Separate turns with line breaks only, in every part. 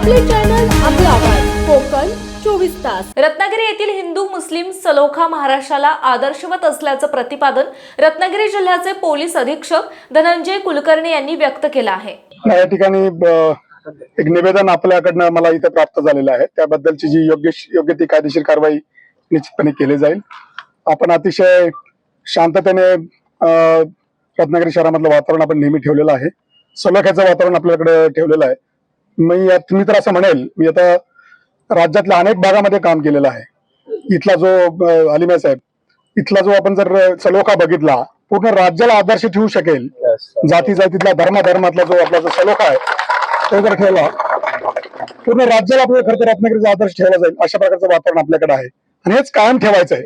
आपले चॅनल आपला आवाज. कोकण चोवीस तास. रत्नागिरी येथील हिंदू मुस्लिम सलोखा महाराष्ट्राला आदर्शवत असल्याचं प्रतिपादन रत्नागिरी जिल्ह्याचे पोलीस अधीक्षक धनंजय कुलकर्णी यांनी व्यक्त केलं आहे.
या ठिकाणी एक निवेदन आपल्याकडनं मला इथे प्राप्त झालेलं आहे. त्याबद्दलची जी योग्य योग्य ती कायदेशीर कारवाई निश्चितपणे केली जाईल. आपण अतिशय शांततेने रत्नागिरी शहरामधलं वातावरण आपण नेहमी ठेवलेलं आहे. सलोख्याचं वातावरण आपल्याकडे ठेवलेलं आहे. मी यात मी तर असं म्हणेल मी आता राज्यातल्या अनेक भागामध्ये काम केलेलं आहे. इथला जो अं, अलिम्या साहेब इथला जो आपण जर सलोखा बघितला पूर्ण राज्याला आदर्श ठेवू शकेल जाती जातीतला धर्म धर्मातला जो आपला जो सलोखा आहे तो जर ठेवला पूर्ण राज्याला आपल्याला खरं तर रत्नागिरीचा आदर्श ठेवला जाईल अशा प्रकारचं वातावरण आपल्याकडे आहे. आणि हेच कायम ठेवायचं आहे.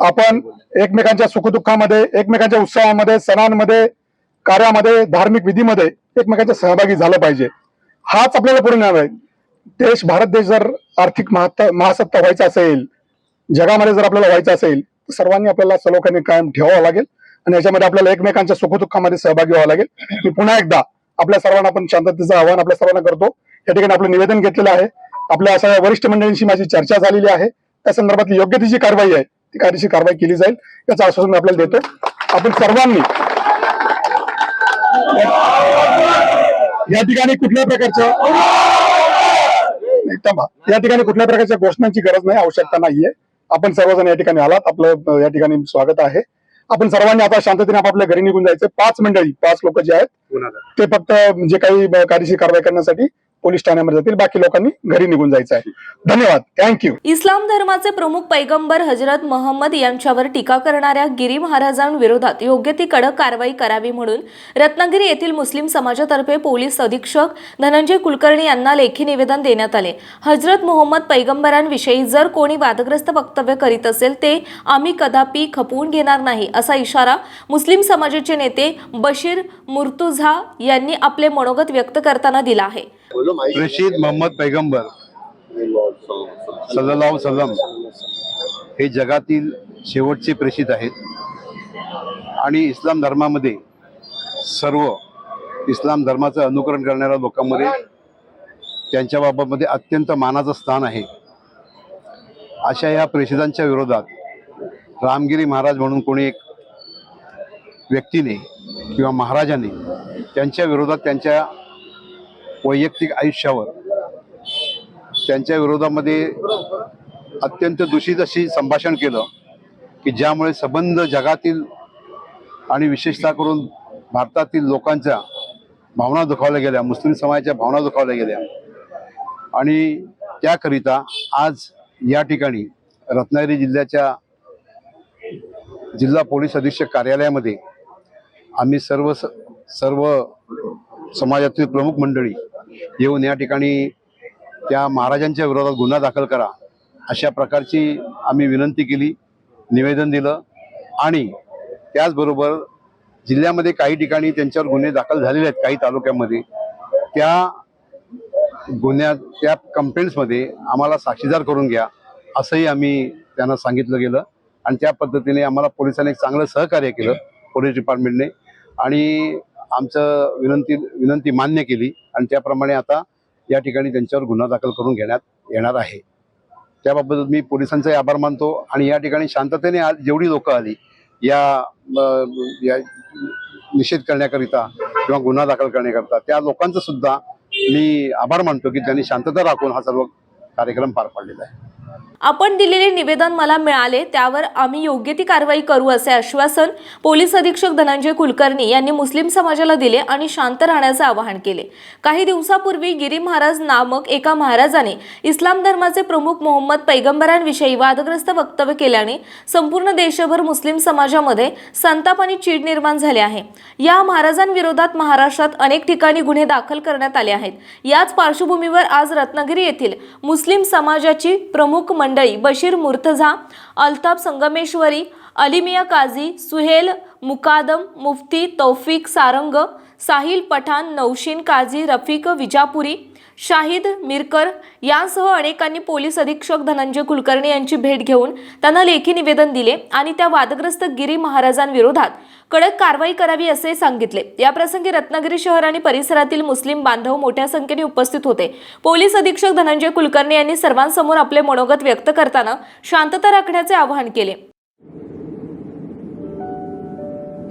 आपण एकमेकांच्या सुखदुःखामध्ये एकमेकांच्या उत्सवामध्ये सणांमध्ये कार्यामध्ये धार्मिक विधीमध्ये एकमेकांच्या सहभागी झालं पाहिजे. हाच आपल्याला पुढे आहे. देश भारत देश जर आर्थिक महात- महासत्ता व्हायचा असेल जगामध्ये जर आपल्याला व्हायचं असेल तर सर्वांनी आपल्याला सलोख्याने कायम ठेवावं लागेल आणि याच्यामध्ये आपल्याला एकमेकांच्या सुखदुःखामध्ये सहभागी व्हावं लागेल. मी पुन्हा एकदा आपल्या सर्वांना आपण शांततेचं आवाहन आपल्या सर्वांना करतो. या ठिकाणी आपलं निवेदन घेतलेलं आहे. आपल्या सगळ्या वरिष्ठ मंडळींशी माझी चर्चा झालेली आहे. त्या संदर्भातली योग्य ती जी कारवाई आहे ती कायदेशीर कारवाई केली जाईल. याचं आश्वासन मी आपल्याला देतो. आपण सर्वांनी या ठिकाणी कुठल्या प्रकारच्या या ठिकाणी कुठल्या प्रकारच्या घोषणांची गरज नाही आवश्यकता नाहीये. आपण सर्वजण या ठिकाणी आलात. आपलं या ठिकाणी स्वागत आहे. आपण सर्वांनी आता शांततेने आपापल्या घरी निघून जायचं. पाच मंडळी पाच लोक जे आहेत ते फक्त जे काही कायदेशीर कारवाई करण्यासाठी पोलीस ठाण्यामध्ये जातील. बाकी लोकांनी घरी निघून जायचं आहे. धन्यवाद. थँक्यू
इस्लाम धर्माचे प्रमुख पैगंबर हजरत मोहम्मद यांच्यावर टीका करणाऱ्या गिरी महाराजांविरोधात योग्य ती कडक कारवाई करावी म्हणून रत्नागिरी येथील मुस्लिम समाजातर्फे पोलीस अधीक्षक धनंजय कुलकर्णी यांना लेखी निवेदन देण्यात आले. हजरत मोहम्मद पैगंबरांविषयी जर कोणी वादग्रस्त वक्तव्य करीत असेल ते आम्ही कदापि खपवून घेणार नाही असा इशारा मुस्लिम समाजाचे नेते बशीर मुर्तुझा यांनी आपले मनोगत व्यक्त करताना दिला आहे.
रशीद मोहम्मद पैगंबर. सल्लाव सलम हे जगातील शेवटचे प्रेषित आहेत. आणि इस्लाम धर्मामध्ये सर्व इस्लाम धर्माचं अनुकरण करणाऱ्या लोकांमध्ये त्यांच्या बाबामध्ये अत्यंत मानाचं स्थान आहे. अशा या प्रेषितांच्या विरोधात रामगिरी महाराज म्हणून कोणी एक व्यक्तीने किंवा महाराजाने त्यांच्या विरोधात त्यांच्या वैयक्तिक आयुष्यावर त्यांच्या विरोधामध्ये अत्यंत दूषित अशी संभाषण केलं की ज्यामुळे संबंध जगातील आणि विशेषतः करून भारतातील लोकांच्या भावना दुखावल्या गेल्या मुस्लिम समाजाच्या भावना दुखावल्या गेल्या. आणि त्याकरिता आज या ठिकाणी रत्नागिरी जिल्ह्याच्या जिल्हा पोलीस अधीक्षक कार्यालयामध्ये आम्ही सर्व सर्व समाजातील प्रमुख मंडळी येऊन या ठिकाणी त्या महाराजांच्या विरोधात गुन्हा दाखल करा अशा प्रकारची आम्ही विनंती केली निवेदन दिलं आणि त्याचबरोबर जिल्ह्यामध्ये काही ठिकाणी त्यांच्यावर गुन्हे दाखल झालेले आहेत काही तालुक्यामध्ये. त्या गुन्ह्यात त्या कंप्लेंट्समध्ये आम्हाला साक्षीदार करून घ्या असंही आम्ही त्यांना सांगितलं गेलं आणि त्या पद्धतीने आम्हाला पोलिसांनी एक चांगलं सहकार्य केलं पोलीस डिपार्टमेंटने आणि आमचं विनंती विनंती मान्य केली आणि त्याप्रमाणे आता या ठिकाणी त्यांच्यावर गुन्हा दाखल करून घेण्यात येणार आहे. त्याबाबत मी पोलिसांचाही आभार मानतो आणि या ठिकाणी शांततेने आज जेवढी लोकं आली या या निषेध करण्याकरिता किंवा गुन्हा दाखल करण्याकरिता त्या लोकांचं सुद्धा मी आभार मानतो की त्यांनी शांतता राखून हा सर्व कार्यक्रम पार पाडलेला आहे.
आपण दिलेले निवेदन मला मिळाले त्यावर आम्ही योग्य ती कारवाई करू असे आश्वासन पोलीस अधीक्षक धनंजय कुलकर्णी यांनी मुस्लिम समाजाला दिले आणि शांत राहण्याचे आवाहन केले. काही दिवसापूर्वी गिरी महाराज नामक एका महाराजाने इस्लाम धर्माचे प्रमुख मोहम्मद पैगंबरांविषयी वादग्रस्त वक्तव्य केल्याने संपूर्ण देशभर मुस्लिम समाजामध्ये संताप आणि चीड निर्माण झाले आहे. या महाराजांविरोधात महाराष्ट्रात अनेक ठिकाणी गुन्हे दाखल करण्यात आले आहेत. याच पार्श्वभूमीवर आज रत्नागिरी येथील मुस्लिम समाजाची प्रमुख मंडळी बशीर मुर्तझा अल्ताफ संगमेश्वरी अलिमिया काझी सुहेल मुकादम मुफ्ती तौफिक सारंग साहिल पठाण नौशीन काझी रफिक विजापुरी शाहिद मिरकर यांसह अनेकांनी पोलीस अधीक्षक धनंजय कुलकर्णी यांची भेट घेऊन त्यांना लेखी निवेदन दिले आणि त्या वादग्रस्त गिरी महाराजांविरोधात कडक कारवाई करावी असे सांगितले. याप्रसंगी रत्नागिरी शहर आणि परिसरातील मुस्लिम बांधव मोठ्या संख्येने उपस्थित होते. पोलीस अधीक्षक धनंजय कुलकर्णी यांनी सर्वांसमोर आपले मनोगत व्यक्त करताना शांतता राखण्याचे आवाहन केले.